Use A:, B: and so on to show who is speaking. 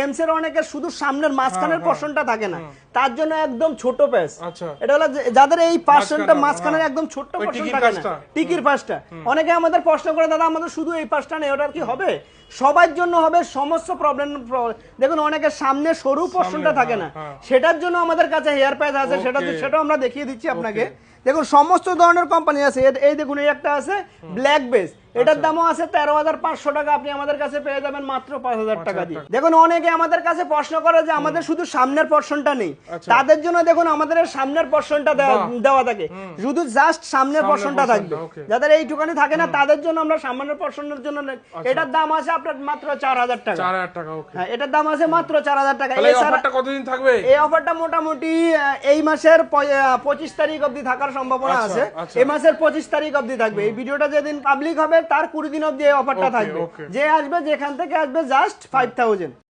A: এমসের অনেকের শুধু সামনের মাঝখানের
B: হ্যাঁ,
A: পর্শনটা থাকে না। তার জন্য একদম ছোট পেস
B: আচ্ছা।
A: এটা হলো যাদের এই পার্সনটা মাঝখানের
B: হ্যাঁ।
A: একদম
B: ওই
A: পর্শন থাকে না। টিকির পাশটা অনেকে আমাদের প্রশ্ন করে দাদা আমাদের শুধু এই পাশটা নেই ওটার কি হবে? সবার জন্য হবে সমস্ত প্রবলেম দেখুন অনেকের সামনে সরু পর্শনটা থাকে না।
B: হ্যাঁ, হ্যাঁ।
A: সেটার জন্য আমাদের কাছে হেয়ার প্যাচ আছে সেটা. সেটাও আমরা দেখিয়ে দিচ্ছি আপনাকে। দেখুন সমস্ত ধরনের কোম্পানি আছে। এই দেখুন এই একটা আছে ব্ল্যাক বেস এটার
B: আচ্ছা।
A: দামও আছে তেরো হাজার পাঁচশো টাকা আপনি আমাদের কাছে পেয়ে যাবেন মাত্র পাঁচ হাজার টাকা দিয়ে। দেখুন অনেকে আমাদের কাছে প্রশ্ন করে যে আমাদের শুধু সামনের পর্শনটা নেই।
B: আচ্ছা।
A: তাদের জন্য দেখুন আমাদের সামনের পর্শনটা দেওয়া থাকে। শুধু জাস্ট সামনের পর্শনটা থাকবে. যাদের এইটুকানি থাকে না তাদের জন্য আমরা সামনের পর্শনের জন্য এটার দাম আছে আপনার মাত্র চার হাজার টাকা।
B: চার হাজার টাকা
A: হ্যাঁ এটার দাম আছে মাত্র চার হাজার টাকা।
B: এই অফারটা কতদিন থাকবে?
A: এই অফারটা মোটামুটি এই মাসের পঁচিশ তারিখ অবধি থাকার সম্ভাবনা
B: আচ্ছা,
A: আছে।
B: আচ্ছা।
A: এই মাসের পঁচিশ তারিখ অবধি থাকবে। এই ভিডিওটা যেদিন পাবলিক হবে তার কুড়ি দিন অব্দি এই অফারটা থাকবে। যে আসবে যেখান থেকে আসবে জাস্ট ফাইভ থাউজেন্ড